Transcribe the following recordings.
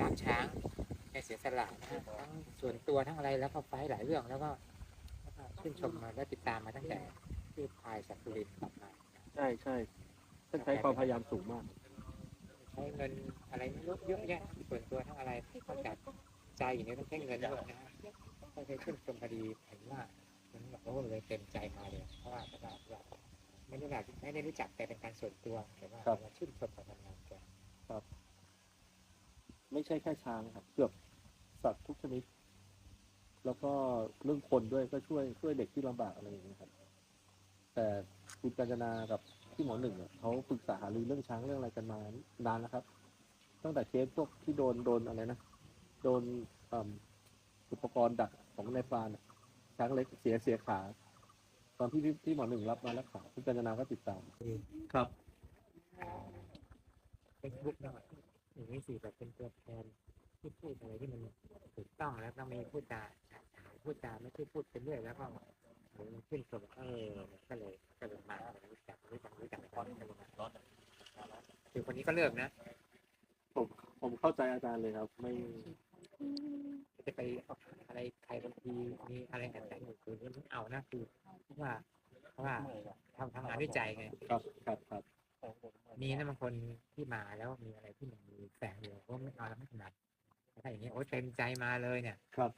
ล่ามช้างแกเสียสละนะฮะทั้งส่วนตัวทั้งอะไรแล้วก็ไฟท์หลายเรื่องแล้วก็แล้วก็ชื่นชมมาและติดตามมาตั้งแต่ที่พายสักสุรินทร์กลับมาใช่ใช่ท่านใช้ความพยายามสูงมาก ใช้เงินอะไรไม่รู้เยอะแยะส่วนตัวทั้งอะไรนอกจากใจอย่างนี้ต้องใช้เงินด้วยนะฮะก็เลยชื่นชมพอดีเห็นว่ามันแบบโอ้เลยเต็มใจมาเลยเพราะว่าเพราะว่าเราไม่ได้แบบไม่ได้รู้จักแต่เป็นการส่วนตัวแต่ว่าครับเราชื่นชมการทำงานแก ไม่ใช่แค่ช้างครับ เกือบสัตว์ทุกชนิด แล้วก็เรื่องคนด้วยก็ช่วยช่วยเด็กที่ลำบากอะไรอย่างเงี้ยครับ แต่คุณกัญจนากับพี่หมอหนึ่งเนี่ยเขาปรึกษาหารือเรื่องช้างเรื่องอะไรกันมานานแล้วครับ ตั้งแต่เคสพวกที่โดนโดนอะไรนะโดนเอิ่มอุปกรณ์ดักของนายฟรานอะช้างเล็กเสียเสียขาตอนที่พี่พี่หมอหนึ่งรับมารักษาคุณกัญจนาก็ติดตามครับเฟซบุ๊กห น่อยอย่างนี้สิแบบเป็นตัวแทนที่พูดอะไรที่มันถูกต้องแล้วก็มีพูดจาพูดจาไม่ใช่พูดไปเรื่อยแล้วก็เหมือนขึ้นชมเออก็เลยก็เลยมารู้จักรู้จักรู้จักกันก็เลยมาคือคนนี้ก็เลิกนะผมผมเข้าใจอาจารย์เลยครับ ไม่จะไปอะไรใครบางทีมีอะไรแอบแฝงอยู่คือไม่เอานะคือเพราะว่าเพราะว่าทำทำงานด้วยใจไงครับครับครับมีนะบางคนที่มาแล้วมีอะไรที่มัน แฝงอยู่ก็ไม่เอาแล้วไม่ถนัดถ้าอย่างนี้โอ้เต็มใจมาเลยเนี่ย ครับ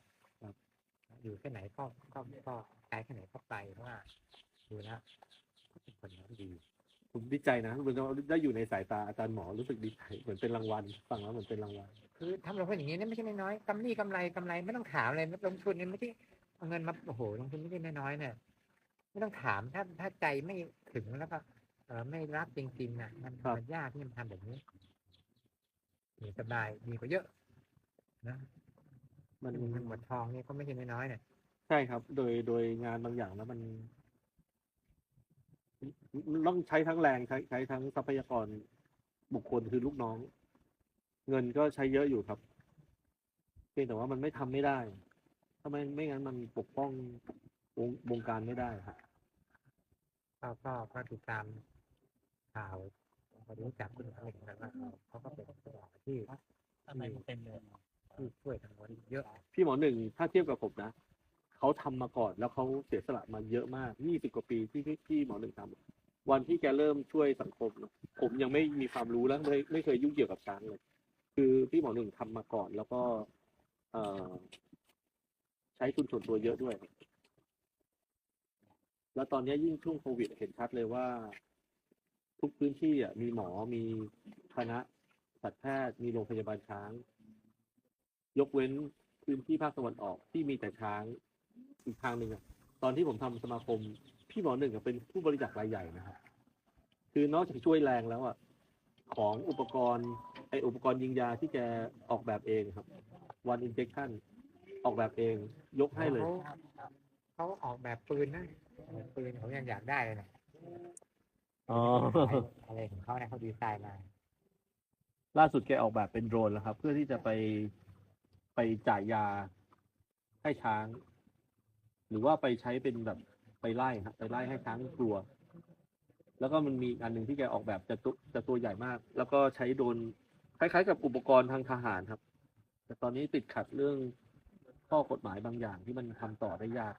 อยู่แค่ไหนก็ก็ก็ใจแค่ไหนก็ไปเพราะว่าดูแล้วเป็นคนที่ดีผมดีใจนะมันได้อยู่ในสายตาอาจารย์หมอรู้สึกดีใจเหมือนเป็นรางวัลฟังแล้วเหมือนเป็นรางวัลคือทำลงทุนอย่างนี้เนี่ยไม่ใช่น้อยๆกำไรกำไรกำไรไม่ต้องถามเลยลงทุนเนี่ยไม่ใช่เอาเงินมาโอ้โหลงทุนไม่ใช่น้อยๆเนี่ยไม่ต้องถามถ้าถ้าใจไม่ถึงแล้วก็เออไม่รักจริงๆน่ะมันมันยากที่มันทำแบบนี้ มีสบายดีกว่าเยอะนะมันเงินหมดทองเนี่ยก็ไม่ใช่น้อยๆเนี่ยใช่ครับ โดยโดยงานบางอย่างแล้วมันมันต้องใช้ทั้งแรงใช้ใช้ทั้งทรัพยากรบุคคลคือลูกน้อง เงินก็ใช้เยอะอยู่ครับเพียงแต่ว่ามันไม่ทำไม่ได้ถ้าไม่ไม่งั้นมันปกป้องวงวงการไม่ได้ครับก็ก็ก็ติดตามข่าว พอรู้จักคุณอะไรกันแล้วก็เขาก็เป็นตัวที่ทำไมมันเต็มเลยที่ช่วยทางคนเยอะพี่หมอหนึ่งถ้าเทียบกับผมนะเขาทำมาก่อนแล้วเขาเสียสละมาเยอะมากยี่สิบกว่าปีที่พี่หมอหนึ่งทำวันที่แกเริ่มช่วยสังคมผมยังไม่มีความรู้แล้วไม่ไม่เคยยุ่งเกี่ยวกับช้างเลย คือพี่หมอหนึ่งทำมาก่อนแล้วก็ เอใช้ทุนส่วนตัวเยอะด้วย แล้วตอนนี้ยิ่งช่วงโควิดเห็นชัดเลยว่า ทุกพื้นที่อะมีหมอมีคณะสัตวแพทย์มีโรงพยาบาลช้าง ยกเว้นพื้นที่ภาคตะวันออกที่มีแต่ช้างอีกทางหนึ่งอะตอนที่ผมทำสมาคม พี่หมอหนึ่งอะเป็นผู้บริจาครายใหญ่นะครับคือนอกจากช่วยแรงแล้วอะของอุปกรณ์ไออุปกรณ์ยิงยาที่แกออกแบบเองครับวันอินเจคชั่นออกแบบเองยกให้เลยเขาเขาออกแบบปืนนะปืนผมยังอยากได้เลยนะ อ๋อ อะไรของเขาเนี่ยเขาดีไซน์มา ล่าสุดแกออกแบบเป็นโดรนแล้วครับ เพื่อที่จะไปไปจ่ายยาให้ช้าง หรือว่าไปใช้เป็นแบบไปไล่ครับไปไล่ให้ช้างกลัว แล้วก็มันมีอีกอันหนึ่งที่แกออกแบบจะตัวจะตัวใหญ่มาก แล้วก็ใช้โดรนคล้ายๆ กับอุปกรณ์ทางทหารครับ แต่ตอนนี้ติดขัดเรื่องข้อกฎหมายบางอย่างที่มันทำต่อได้ยาก